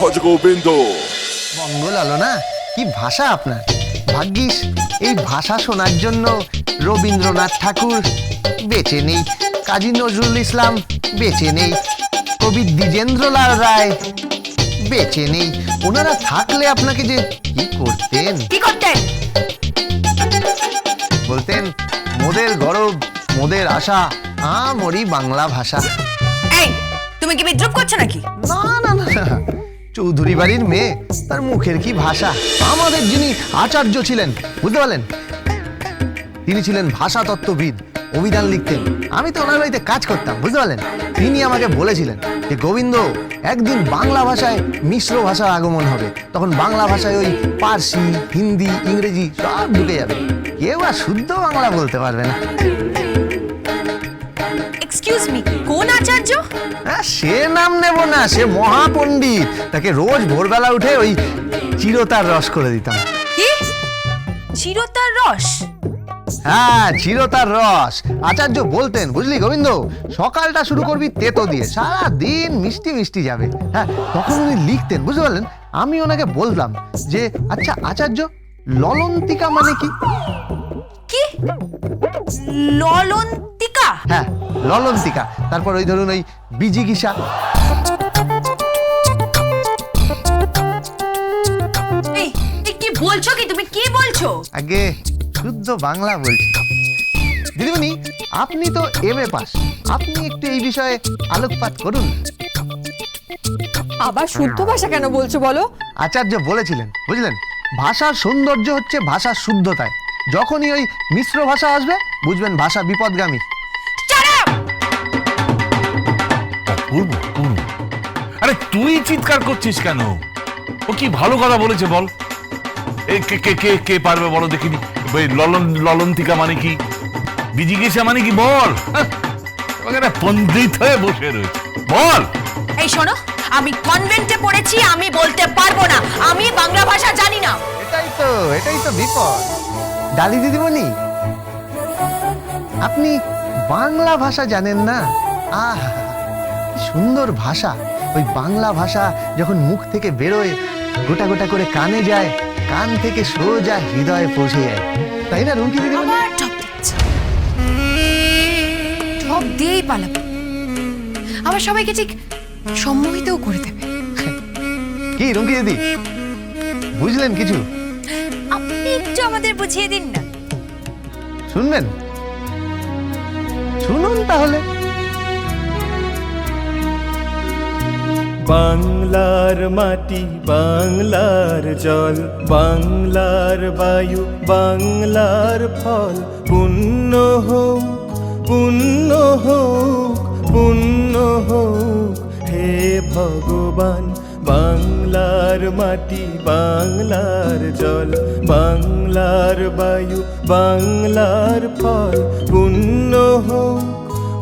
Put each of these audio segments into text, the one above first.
ভজ গোবিন্দ মঙ্গল আলো না? কি ভাষা আপনার? ভাগ্যিস এই ভাষা শোনার জন্য রবীন্দ্রনাথ ঠাকুর বেঁচে নেই কাজী নজরুল ইসলাম বেঁচে নেই কবি দ্বিজেন্দ্রলাল রায় বেঁচে নেই। ওনারা থাকলে আপনাকে যে কি করতেন? কি করতেন? বলতেন মোদের গরব মোদের আশা আমরি বাংলা ভাষা। এই তুমি কি বিদ্রুপ করছ নাকি? না না না না। চৌধুরী বাড়ির মেয়ে, তার মুখের কি ভাষা? আমাদের যিনি আচার্য ছিলেন, বুঝতে পারলেন? তিনি ছিলেন ভাষা তত্ত্ববিদ অভিধান লিখতেন। আমি তো ওনার বাড়িতে কাজ করতাম, বুঝতে পারলেন? তিনি আমাকে বলেছিলেন যে, গোবিন্দ, একদিন বাংলা ভাষায় মিশ্র ভাষার আগমন হবে। তখন বাংলা ভাষায় ওই পার্সি, হিন্দি, ইংরেজি সব ঢুকে যাবে। কেউ আর শুদ্ধ বাংলা বলতে পারবে না। কোন আচার্য? হ্যাঁ সে নাম নেব না সে মহাপণ্ডিত। তাকে রোজ ভোরবেলা উঠে ওই চিরতার রস করে দিতাম। কি? চিরতার রস? হ্যাঁ চিরতার রস। আচার্য বলতেন বুঝলি গোবিন্দ? সকালটা শুরু করবি তেতো দিয়ে সারা দিন মিষ্টি মিষ্টি যাবে। হ্যাঁ তখন উনি লিখতেন বুঝতে পারলেন? আমি ওনাকে বললাম যে আচ্ছা আচার্য ললন্তিকা মানে কি? কি? ললন্তিকা? হ্যাঁ ললন্তিকা। তারপর ওই ধরুন ওই বিজিগিসা এই এই কি বলছো কি? তুমি কি বলছো? আগে শুদ্ধ বাংলা বলছি। দিদিমণি আপনি তো এম এ পাস। আপনি একটু এই বিষয়ে আলোকপাত করুন। আবার শুদ্ধ ভাষা কেন বলছো বলো? আচার্য বলেছিলেন বুঝলেন? ভাষার সৌন্দর্য হচ্ছে ভাষার শুদ্ধতায়। যখনই ওই মিশ্র ভাষা আসবে বুঝবেন ভাষা বিপদগামী। অপূর্ব অপূর্ব। আরে তুই চিৎকার করছিস কেন? ও কি ভালো কথা বলেছে বল। এ কে কে কে কে পারবে বলো দেখিনি? ওই ললন ললন্তিকা মানে কি? মানে কি? বল। হ্যাঁ, পণ্ডিত হয়ে বসে রয়েছে। বল। এই শোনো আমি কনভেন্টে পড়েছি আমি বলতে পারব না। আমি বাংলা ভাষা জানি না। এটাই তো এটাই তো বিপদ। ডালি দিদিমণি আপনি বাংলা ভাষা জানেন না? আহ সুন্দর ভাষা। ওই বাংলা ভাষা যখন মুখ থেকে বেরোয় গোটা গোটা করে কানে যায় কান থেকে সোজা হৃদয়ে পৌঁছে যায়। তাই না রুমকি দিদিমণি? আবার টপ দিয়েই পালাবো। আবার সবাইকে ঠিক সম্মোহিতও করে দেবে। কি রুমকি দিদি? বুঝলেন কিছু? আপনি একটু আমাদের বুঝিয়ে দিন না। শুনবেন? শুনুন তাহলে। বাংলার মাটি বাংলার জল বাংলার বায়ু বাংলার ফল। পুণ্য হোক পুণ্য হোক পুণ্য হোক হে ভগবান। বাংলার মাটি, বাংলার জল, বাংলার বায়ু, বাংলার ফল। পুণ্য হোক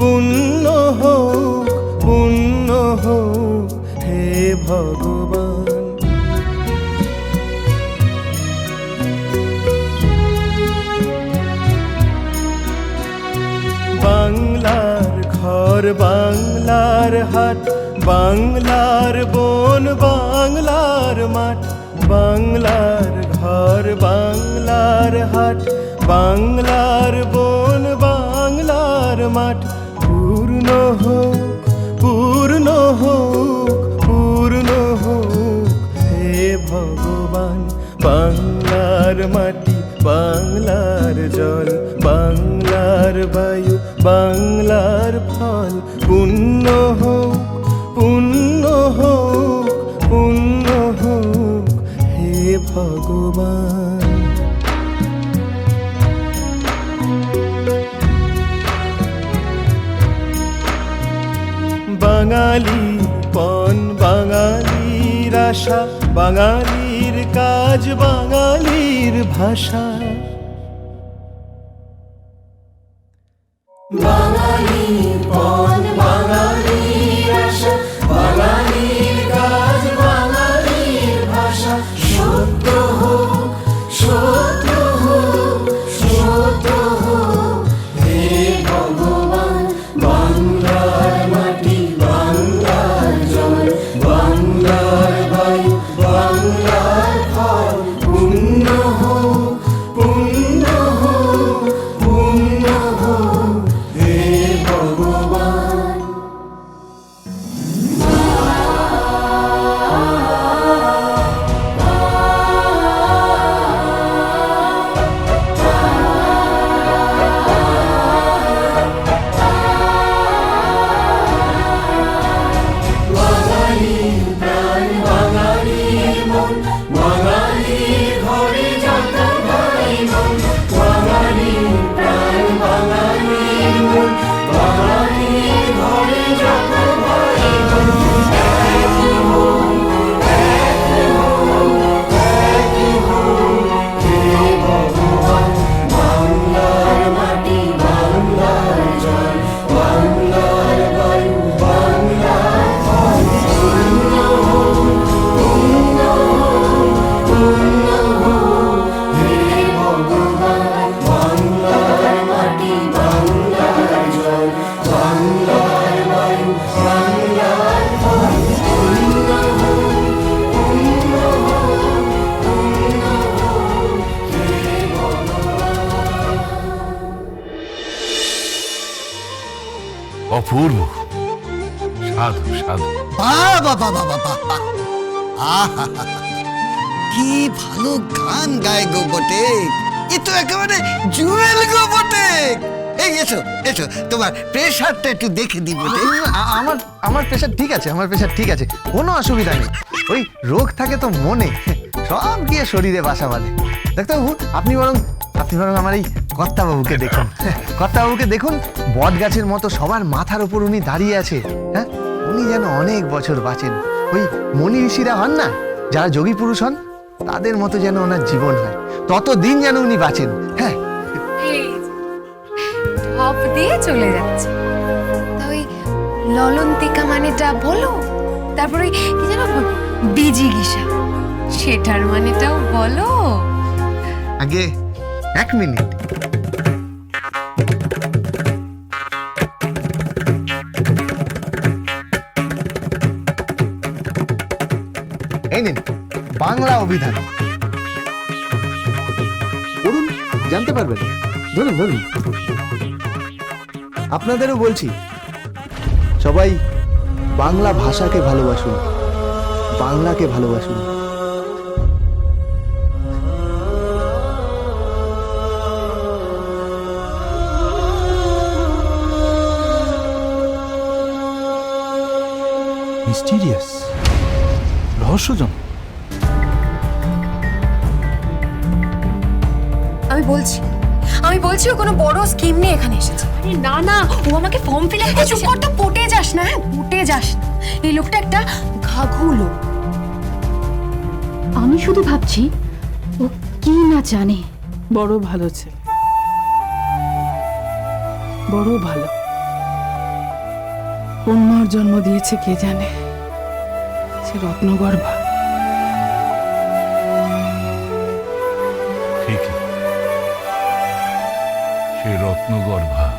পুণ্য হোক পুণ্য হোক, হে ভগবান। বাংলার ঘর, বাংলার হাট বাংলার বন, বাংলার মাঠ, বাংলার ঘর, বাংলার হাট, বাংলার বন, বাংলার মাঠ। পূর্ণ হোক পূর্ণ হোক পূর্ণ হোক, হে ভগবান, বাংলার মাটি, বাংলার জল, বাংলার বায়ু, বাংলার ফল। আশা বাঙালির কাজ বাঙালির ভাষা। অপূর্ব। সাধু সাধু। বাবা বাবা বাবা আহা কি ভালো গান গায় গো বটে এ তো একেবারে জুয়েল গো বটে এই এসো এসো তোমার প্রেশারটা একটু দেখে দি বটে। আ- আমার আমার প্রেশার ঠিক আছে আমার প্রেশার ঠিক আছে। কোনো অসুবিধা নেই। ওই রোগ থাকে তো মনে। সব গিয়ে শরীরে বাসা বাঁধে। ডাক্তারবাবু আপনি বরং আপনি বরং আমার এই কর্তাবাবুকে দেখুন। কর্তাবাবুকে দেখুন বট গাছের মতো সবার মাথার উপর উনি দাঁড়িয়ে আছে। হ্যাঁ? উনি যেন অনেক বছর বাঁচেন। ওই মনি ঋষিরা হন না? যারা যোগী পুরুষ হন তাদের মতো যেন ওনার জীবন হয়। ততদিন যেন উনি বাঁচেন। হ্যাঁ? দিয়ে চলে যাচ্ছে। ওই ললন্তিকা মানেটা বলো? তারপরে কি যেন বিজি গিসা। সেটার মানেটাও বলো। আগে এক মিনিট। এই নিন, বাংলা অভিধান। পড়ুন, জানতে পারবেন। ধরুন ধরুন। আপনাদেরও বলছি, সবাই বাংলা ভাষাকে ভালোবাসুন, বাংলাকে ভালোবাসুন। মিস্টিরিয়াস রহস্যজনক। আমি বলছি আমি বলছি ও কোনো বড় স্কিম নিয়ে এখানে এসেছে। না না ও আমাকে ফর্ম ফিল আপ চুপ কর তো পটে যাস না হ্যাঁ? পটে যাস। না এই লোকটা একটা ঘাঘু লোক। আমি শুধু ভাবছি ও কি না জানে। বড় ভালো ছেলে। বড় ভালো। কোন মার জন্ম দিয়েছে কে জানে? সে রত্নগর্ভা। ঠিকই। সে রত্নগর্ভা।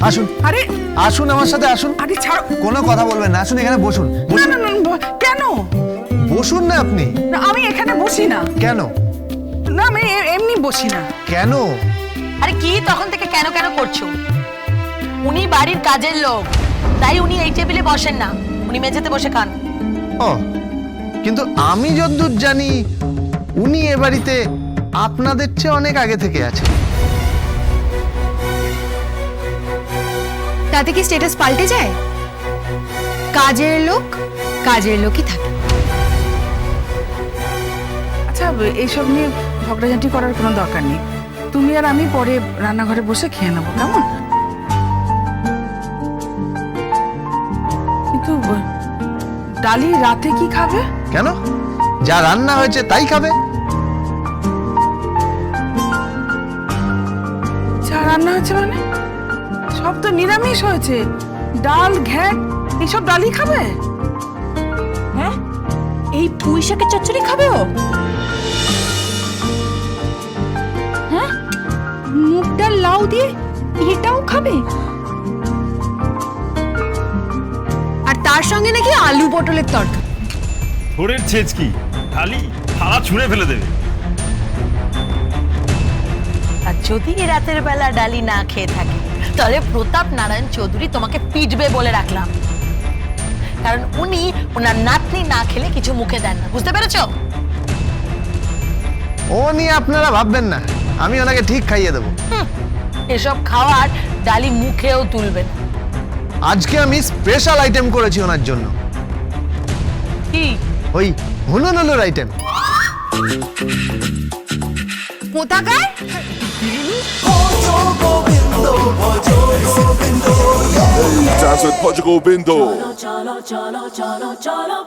আসুন। আরে! আসুন আমার সাথে আসুন। আরে ছাড়ো। কোনো কথা বলবেন না আসুন এখানে বসুন। না না না ব- কেন? বসুন না আপনি। না, আমি এখানে বসি না। কেন? না আমি এ- এমনি বসি না। কেন? আরে কি তখন থেকে কেন কেন করছ? উনি বাড়ির কাজের লোক। তাই উনি এই টেবিলে বসেন না। উনি মেঝেতে বসে খান। ও কিন্তু আমি যদ্দূর জানি উনি এ বাড়িতে আপনাদের চেয়ে অনেক আগে থেকে আছে তাতে কি স্টেটাস পাল্টে যায়? কাজের লোক কাজের লোকই থাকে। আচ্ছা এইসব নিয়ে ঝগড়াঝাঁটি করার কোনো দরকার নেই। তুমি আর আমি পরে রান্নাঘরে বসে খেয়ে নেব কেমন? কিন্তু ডালি রাতে কি খাবে? কেন? যা রান্না হয়েছে তাই খাবে। চা রান্না হয়েছে মানে? সব তো নিরামিষ হয়েছে। ডাল ঘ্যাট এইসব ডালই খাবে? হ্যাঁ? এই পুঁই শাকের চচ্চড়ি খাবে ও? হ্যাঁ? মুগ ডাল লাউ দিয়ে এটাও খাবে? তার সঙ্গে নাকি আলু পটলের তরকা। থোড়ের ছেচকি খালি থালা? ছুঁড়ে ফেলে দেবে। আর যদি রাতের বেলা ডালি না খেয়ে থাকে তাহলে প্রতাপ নারায়ণ চৌধুরী তোমাকে পিটবে বলে রাখলাম। কারণ উনি ওনার নাতনি না খেলে কিছু মুখে দেন না। বুঝতে পেরেছ? ও নিয়ে আপনারা ভাববেন না। আমি ওনাকে ঠিক খাইয়ে দেবো। হুম, এসব খাওয়ার ডালি মুখেও তুলবে না। আজকে আমি স্পেশাল আইটেম করেছি ওনার জন্য। ওই হুলুন হুলুর আইটেম পতাকা চলো চলো